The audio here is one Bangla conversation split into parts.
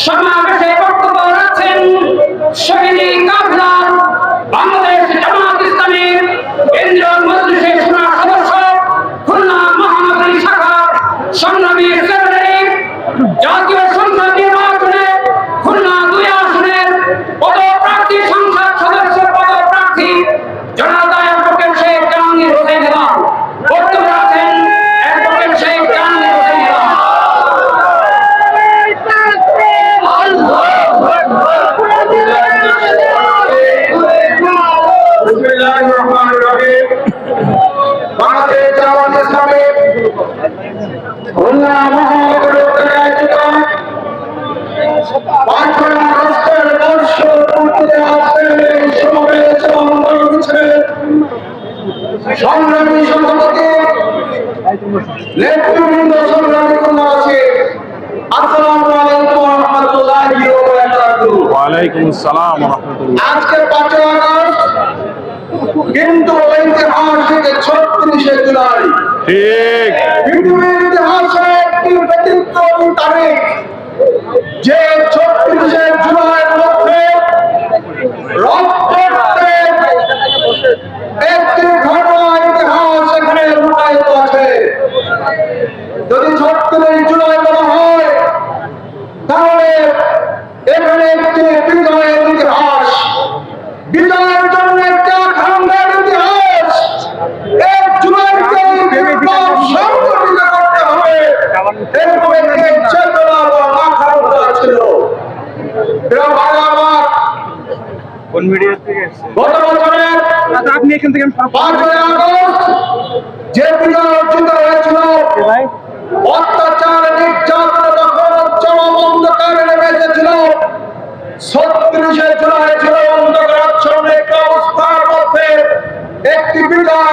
সমাবেশে বিসমিল্লাহির রহমানির রহিম বাংলাদেশ জামাত ইসলামী খুলনা মহানগর আয়োজিত পাঁচই আগস্টের বর্ষ পূর্তিতে আজকের এই সমাবেশ এবং কর্মসূচির সংগ্রামী সভাপতি নেতৃবৃন্দ সংগ্রামী কন্যাবাসী আসসালামু আলাইকুম ওয়া রাহমাতুল্লাহি ওয়া বারাকাতুহু। ওয়ালাইকুম আসসালাম রহমতুল্লাহ। আজকে পাঁচই ছত্রিশে জুলাই ঠিক। পৃথিবীর ইতিহাসে একটি ব্যতিক্রমী তারিখ। যে ছত্রিশে জুলাইয়ের মধ্যে রক্তের একটি ঘটনা ইতিহাস এখানে লুকায়িত আছে। যদি ছত্রিশ জুলাই বলা হয় তাহলে এখানে একটি বিজয়ের কোন মিডিয়া থেকে এসেছে? গত বছরের আপনি এখান থেকে যে বিজয় অর্জিত হয়েছিল অত্যাচার নির্যাতন যখন চরম অন্ধকারে নেমে এসেছিল। ছত্রিশে জুলাই ছিল একটি অবস্থার মধ্যে একটি বিজয়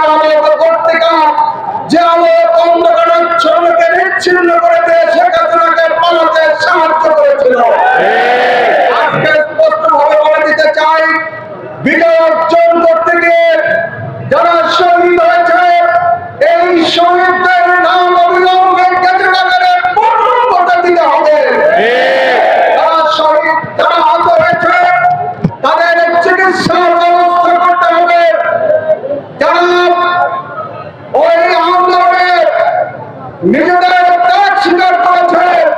স্বীকার করেছে